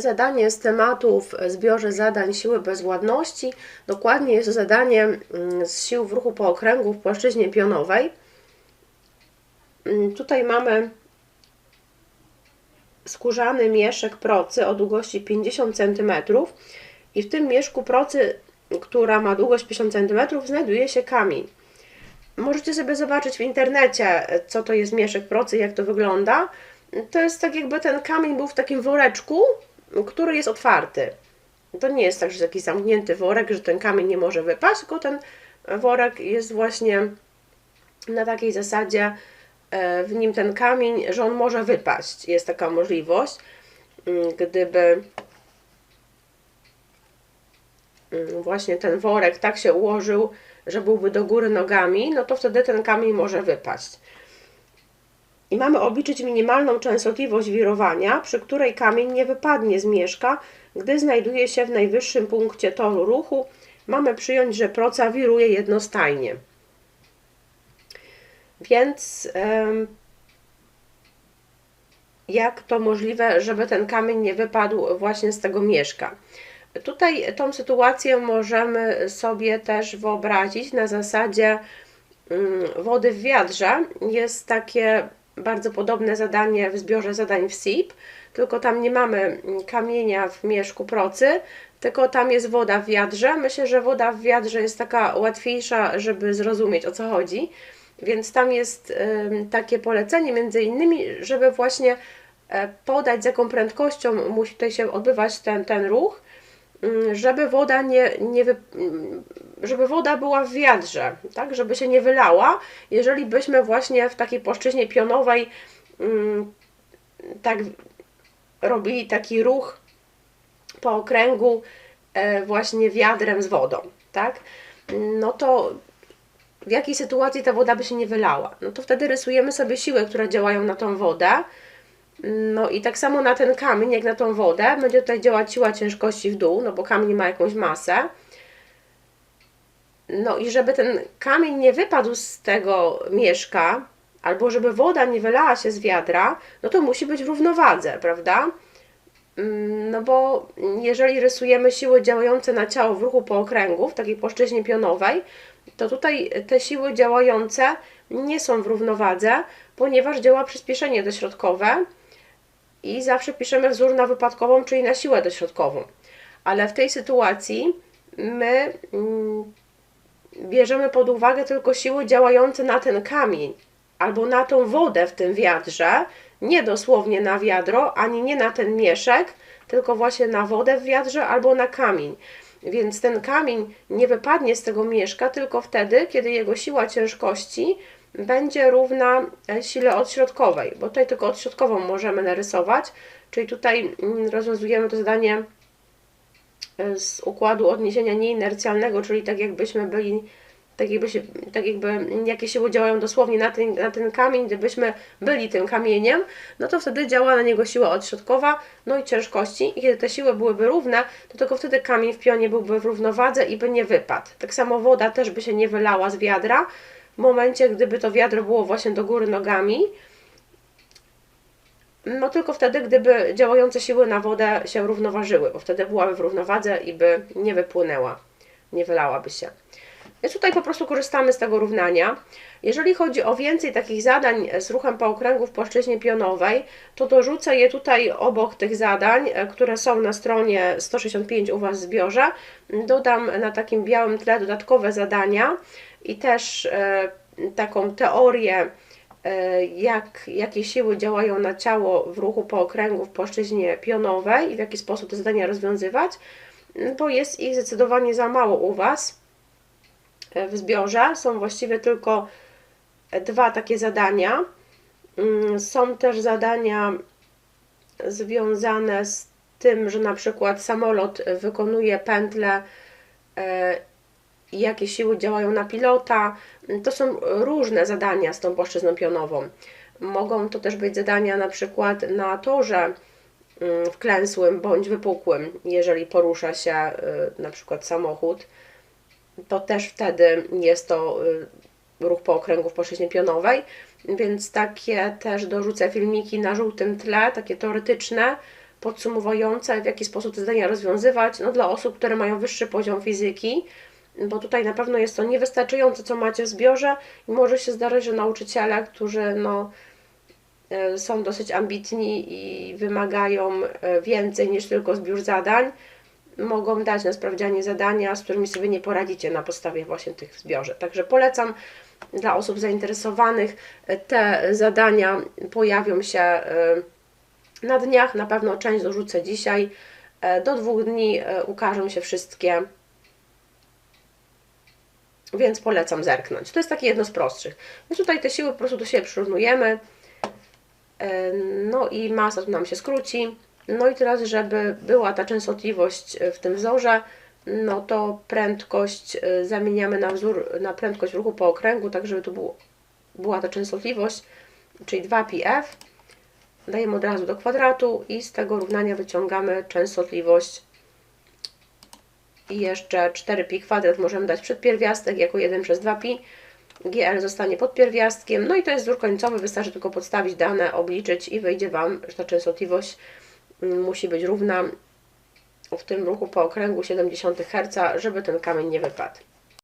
Zadanie z tematu w zbiorze zadań siły bezwładności. Dokładnie jest to zadanie mm, z sił w ruchu po okręgu w płaszczyźnie pionowej. Mm, Tutaj mamy skórzany mieszek procy o długości 50 cm i w tym mieszku procy, która ma długość 50 cm, znajduje się kamień. Możecie sobie zobaczyć w internecie, co to jest mieszek procy, jak to wygląda. To jest tak jakby ten kamień był w takim woreczku, który jest otwarty. To nie jest tak, że jest jakiś zamknięty worek, że ten kamień nie może wypaść, tylko ten worek jest właśnie na takiej zasadzie, e, w nim ten kamień, że on może wypaść. Jest taka możliwość, mm, gdyby mm, właśnie ten worek tak się ułożył, że byłby do góry nogami, no to wtedy ten kamień może wypaść. I mamy obliczyć minimalną częstotliwość wirowania, przy której kamień nie wypadnie z mieszka, gdy znajduje się w najwyższym punkcie toru ruchu. Mamy przyjąć, że proca wiruje jednostajnie. Więc jak to możliwe, żeby ten kamień nie wypadł właśnie z tego mieszka? Tutaj tą sytuację możemy sobie też wyobrazić na zasadzie mm, wody w wiadrze. Jest takie bardzo podobne zadanie w zbiorze zadań w SIP, tylko tam nie mamy mm, kamienia w mieszku procy, tylko tam jest woda w wiadrze. Myślę, że woda w wiadrze jest taka łatwiejsza, żeby zrozumieć o co chodzi. Więc tam jest takie polecenie, między innymi, żeby właśnie e, podać, z jaką prędkością musi tutaj się odbywać ten, ten ruch, ym, żeby woda nie, nie wy, żeby woda była w wiadrze, tak, żeby się nie wylała. Jeżeli byśmy właśnie w takiej płaszczyźnie pionowej ym, tak robili taki ruch po okręgu e, właśnie wiadrem z wodą, tak? No to w jakiej sytuacji ta woda by się nie wylała? No to wtedy rysujemy sobie siły, które działają na tą wodę. No i tak samo na ten kamień, jak na tą wodę, będzie tutaj działać siła ciężkości w dół, no bo kamień ma jakąś masę. No i żeby ten kamień nie wypadł z tego mieszka, albo żeby woda nie wylała się z wiadra, no to musi być w równowadze, prawda? Mm, No bo jeżeli rysujemy siły działające na ciało w ruchu po okręgu, w takiej płaszczyźnie pionowej, to tutaj te siły działające nie są w równowadze, ponieważ działa przyspieszenie dośrodkowe i zawsze piszemy wzór na wypadkową, czyli na siłę dośrodkową. Ale w tej sytuacji my mm, bierzemy pod uwagę tylko siły działające na ten kamień albo na tą wodę w tym wiadrze, nie dosłownie na wiadro, ani nie na ten mieszek, tylko właśnie na wodę w wiadrze albo na kamień. Więc ten kamień nie wypadnie z tego mieszka tylko wtedy, kiedy jego siła ciężkości będzie równa e, sile odśrodkowej, bo tutaj tylko odśrodkową możemy narysować, czyli tutaj mm, rozwiązujemy to zadanie z układu odniesienia nieinercjalnego, czyli tak jakbyśmy byli, tak jakby, się, tak jakby jakie siły działają dosłownie na ten, na ten kamień, gdybyśmy byli tym kamieniem, no to wtedy działa na niego siła odśrodkowa, no i ciężkości i kiedy te siły byłyby równe, to tylko wtedy kamień w pionie byłby w równowadze i by nie wypadł. Tak samo woda też by się nie wylała z wiadra, w momencie gdyby to wiadro było właśnie do góry nogami, no tylko wtedy, gdyby działające siły na wodę się równoważyły, bo wtedy byłaby w równowadze i by nie wypłynęła, nie wylałaby się. Więc tutaj po prostu korzystamy z tego równania. Jeżeli chodzi o więcej takich zadań z ruchem po okręgu w płaszczyźnie pionowej, to dorzucę je tutaj obok tych zadań, e, które są na stronie 165 u Was w zbiorze. Dodam na takim białym tle dodatkowe zadania i też e, taką teorię, jak, jakie siły działają na ciało w ruchu po okręgu w płaszczyźnie pionowej i w jaki sposób te zadania rozwiązywać, bo jest ich zdecydowanie za mało u Was w zbiorze. Są właściwie tylko dwa takie zadania. Mm, Są też zadania związane z tym, że na przykład samolot wykonuje pętlę e, jakie siły działają na pilota. To są różne zadania z tą płaszczyzną pionową. Mogą to też być zadania na przykład na torze mm, wklęsłym bądź wypukłym, jeżeli porusza się y, na przykład samochód to też wtedy jest to y, ruch po okręgu w płaszczyźnie pionowej, więc takie też dorzucę filmiki na żółtym tle, takie teoretyczne, podsumowujące, w jaki sposób te zadania rozwiązywać. No, dla osób, które mają wyższy poziom fizyki, bo tutaj na pewno jest to niewystarczające, co macie w zbiorze i może się zdarzyć, że nauczyciele, którzy no, e, są dosyć ambitni i wymagają e, więcej niż tylko zbiór zadań, mogą dać na sprawdzianie zadania, z którymi sobie nie poradzicie na podstawie właśnie tych zbiorze. Także polecam dla osób zainteresowanych. e, Te zadania pojawią się na dniach, na pewno część dorzucę dzisiaj. Do dwóch dni ukażą się wszystkie więc polecam zerknąć. To jest takie jedno z prostszych. Więc tutaj te siły po prostu do siebie przyrównujemy. E, No i masa tu nam się skróci. No i teraz, żeby była ta częstotliwość w tym wzorze, no to prędkość e, zamieniamy na wzór, na prędkość ruchu po okręgu, tak żeby tu było, była ta częstotliwość, czyli 2πf. Dajemy od razu do kwadratu i z tego równania wyciągamy częstotliwość i jeszcze 4pi kwadrat możemy dać przed pierwiastek jako 1 przez 2pi. GL zostanie pod pierwiastkiem. No i to jest wzór końcowy, wystarczy tylko podstawić dane, obliczyć i wyjdzie Wam, że ta częstotliwość mm, musi być równa w tym ruchu po okręgu 0,7 Hz, żeby ten kamień nie wypadł.